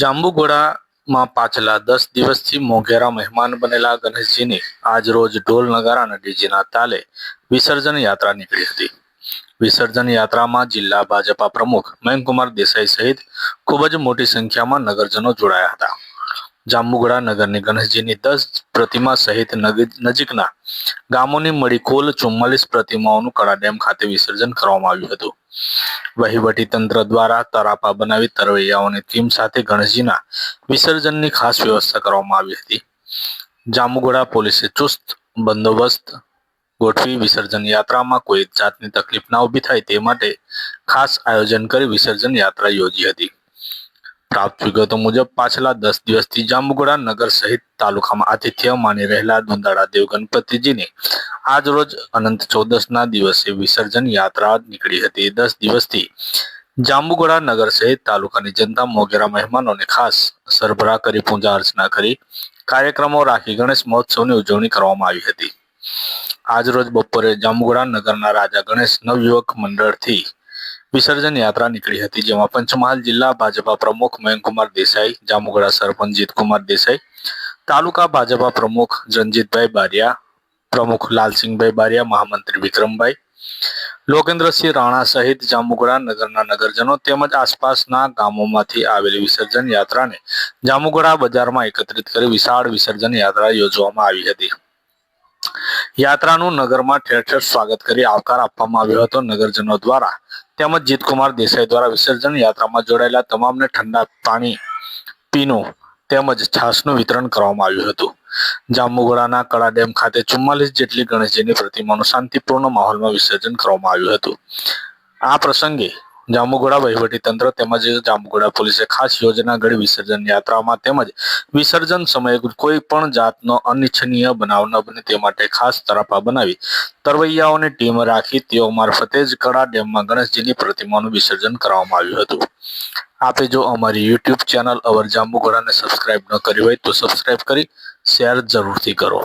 જાંબુઘોડામાં પાછલા દસ દિવસથી મોઘેરા મહેમાન બનેલા ગણેશજીની આજ રોજ ઢોલ નગારા અને ડીજેના તાલે વિસર્જન યાત્રા નીકળી હતી. વિસર્જન યાત્રામાં જિલ્લા ભાજપા પ્રમુખ મયંકુમાર દેસાઈ સહિત ખૂબ જ મોટી સંખ્યામાં નગરજનો જોડાયા હતા. જાંબુઘોડા નગરની ગણેશજીની દસ પ્રતિમા સહિત નજીકના ગામોની મળી કુલ ચુમ્માલીસ પ્રતિમાઓનું કડા ડેમ ખાતે વિસર્જન કરવામાં આવ્યું હતું. વહીવટી તંત્ર દ્વારા તરાપા બનાવી તરવૈયાઓની ટીમ સાથે ગણેશજીના વિસર્જનની ખાસ વ્યવસ્થા કરવામાં આવી હતી. જાંબુઘોડા પોલીસે ચુસ્ત બંદોબસ્ત ગોઠવી વિસર્જન યાત્રામાં કોઈ જાતની તકલીફ ના ઊભી થાય તે માટે ખાસ આયોજન કરી વિસર્જન યાત્રા યોજી હતી. પ્રાપ્ત વિગતો મુજબ પાછલા દસ દિવસથી જાંબુગોડા નગર સહિત તાલુકામાં આતિથ્ય માની રહેલા દુંદાળા દેવ ગણપતિજીની આજ રોજ અનંત ચૌદસના દિવસે વિસર્જન યાત્રા નીકળી હતી. દસ દિવસથી જાંબુગોડા નગર સહિત તાલુકાની જનતા મોગેરા મહેમાનોને ખાસ સરભરા કરી પૂજા અર્ચના કરી કાર્યક્રમો રાખી ગણેશ મહોત્સવની ઉજવણી કરવામાં આવી હતી. આજ રોજ બપોરે જાંબુગોડા નગરના રાજા ગણેશ નવયુવક મંડળથી વિસર્જન યાત્રા નીકળી હતી, જેમાં પંચમહાલ જિલ્લા ભાજપા પ્રમુખ મયંકુમાર દેસાઈ, જામુગડા સરપંચ જીતકુમાર દેસાઈ, તાલુકા ભાજપા પ્રમુખ રણજીતભાઈ બારિયા, પ્રમુખ લાલસિંહભાઈ બારિયા, મહામંત્રી વિક્રમભાઈ લોકેન્દ્રસિંહ રાણા સહિત જામુગડા નગરના નગરજનો તેમજ આસપાસના ગામોમાંથી આવેલી વિસર્જન યાત્રાને જામુગડા બજારમાં એકત્રિત કરી વિશાળ વિસર્જન યાત્રા યોજવામાં આવી હતી. યાત્રાનું નગરમાં ઠેર ઠેર સ્વાગત કરી આવકાર આપવામાં આવ્યો હતો નગરજનો દ્વારા. તેમજ જીતકુમાર દેસાઈ દ્વારા વિસર્જન યાત્રામાં જોડાયેલા તમામને ઠંડા પાણી પીનું તેમજ છાશનું વિતરણ કરવામાં આવ્યું હતું. જાંબુગોળાના કળા ડેમ ખાતે ચુમ્માલીસ જેટલી ગણેશજીની પ્રતિમાનું શાંતિપૂર્ણ માહોલમાં વિસર્જન કરવામાં આવ્યું હતું. આ પ્રસંગે જાંબુઘોડા વહીવટી તંત્ર તેમજ જાંબુઘોડા પોલીસે ખાસ યોજના ઘડી વિસર્જન યાત્રામાં તેમજ વિસર્જન સમયે કોઈ પણ જાતનો અનિચ્છનીય બનાવ ન બને તે માટે ખાસ તરાપા બનાવી તરવૈયાઓની ટીમ રાખી તેઓ મારફતે જ કડા ડેમમાં ગણેશજીની પ્રતિમાનું વિસર્જન કરવામાં આવ્યું હતું. આપે જો અમારી યુટ્યુબ ચેનલ અવર જાંબુઘોડાને સબસ્ક્રાઇબ ન કરી હોય તો સબસ્ક્રાઇબ કરી શેર જરૂરથી કરો.